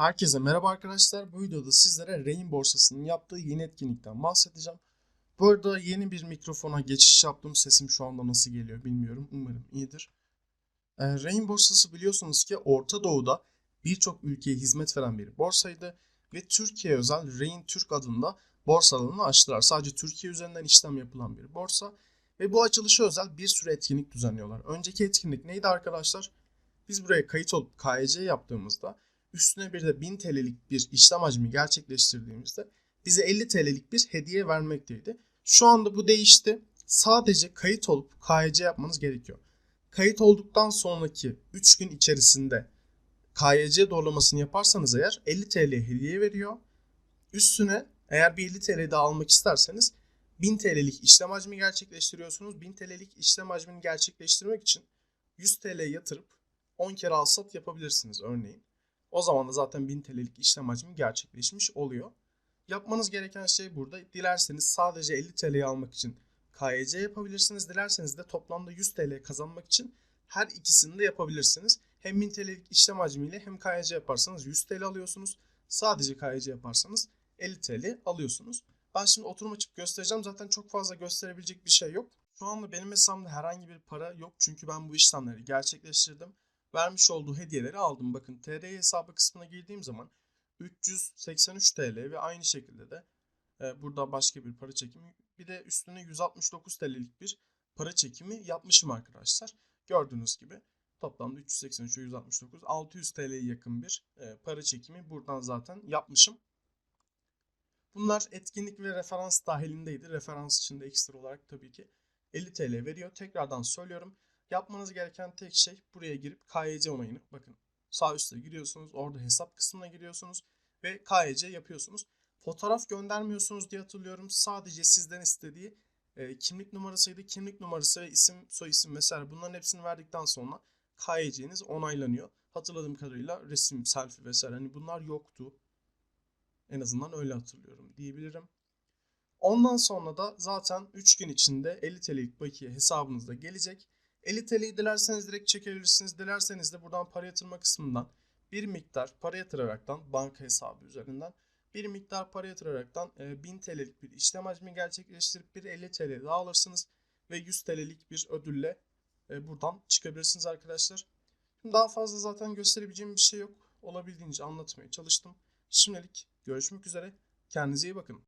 Herkese merhaba arkadaşlar. Bu videoda sizlere Rain borsasının yaptığı yeni etkinlikten bahsedeceğim. Bu arada yeni bir mikrofona geçiş yaptım. Sesim şu anda nasıl geliyor bilmiyorum. Umarım iyidir. Ee, Rain borsası biliyorsunuz ki Orta Doğu'da birçok ülkeye hizmet veren bir borsaydı ve Türkiye özel Rain Türk adında borsa alanını açtılar. Sadece Türkiye üzerinden işlem yapılan bir borsa ve bu açılışa özel bir sürü etkinlik düzenliyorlar. Önceki etkinlik neydi arkadaşlar? Biz buraya kayıt olup KYC yaptığımızda üstüne bir de 1000 TL'lik bir işlem hacmi gerçekleştirdiğimizde bize 50 TL'lik bir hediye vermekteydi. Şu anda bu değişti. Sadece kayıt olup KYC yapmanız gerekiyor. Kayıt olduktan sonraki 3 gün içerisinde KYC doğrulamasını yaparsanız eğer 50 TL hediye veriyor. Üstüne eğer bir 50 TL daha almak isterseniz 1000 TL'lik işlem hacmi gerçekleştiriyorsunuz. 1000 TL'lik işlem hacmini gerçekleştirmek için 100 TL yatırıp 10 kere al sat yapabilirsiniz örneğin. O zaman da zaten 1000 TL'lik işlem hacmi gerçekleşmiş oluyor. Yapmanız gereken şey burada. Dilerseniz sadece 50 TL'yi almak için KYC yapabilirsiniz. Dilerseniz de toplamda 100 TL kazanmak için her ikisini de yapabilirsiniz. Hem 1000 TL'lik işlem hacmiyle hem KYC yaparsanız 100 TL alıyorsunuz. Sadece KYC yaparsanız 50 TL alıyorsunuz. Ben şimdi oturum açıp göstereceğim. Zaten çok fazla gösterebilecek bir şey yok. Şu anda benim hesabımda herhangi bir para yok. Çünkü ben bu işlemleri gerçekleştirdim vermiş olduğu hediyeleri aldım. Bakın TR hesabı kısmına girdiğim zaman 383 TL ve aynı şekilde de e, burada başka bir para çekimi bir de üstüne 169 TL'lik bir para çekimi yapmışım arkadaşlar. Gördüğünüz gibi toplamda 383 ve 169 600 TL'ye yakın bir e, para çekimi buradan zaten yapmışım. Bunlar etkinlik ve referans dahilindeydi. Referans için de ekstra olarak tabii ki 50 TL veriyor. Tekrardan söylüyorum. Yapmanız gereken tek şey buraya girip KYC onayını bakın sağ üstte giriyorsunuz. Orada hesap kısmına giriyorsunuz ve KYC yapıyorsunuz. Fotoğraf göndermiyorsunuz diye hatırlıyorum. Sadece sizden istediği e, kimlik numarasıydı. Kimlik numarası ve isim, soy isim vesaire bunların hepsini verdikten sonra KYC'niz onaylanıyor. Hatırladığım kadarıyla resim, selfie vesaire hani bunlar yoktu. En azından öyle hatırlıyorum diyebilirim. Ondan sonra da zaten 3 gün içinde 50 TL'lik bakiye hesabınızda gelecek. 50 TL'yi dilerseniz direkt çekebilirsiniz. Dilerseniz de buradan para yatırma kısmından bir miktar para yatıraraktan banka hesabı üzerinden bir miktar para yatıraraktan 1000 TL'lik bir işlem hacmi gerçekleştirip bir 50 TL daha alırsınız ve 100 TL'lik bir ödülle e, buradan çıkabilirsiniz arkadaşlar. Daha fazla zaten gösterebileceğim bir şey yok. Olabildiğince anlatmaya çalıştım. Şimdilik görüşmek üzere. Kendinize iyi bakın.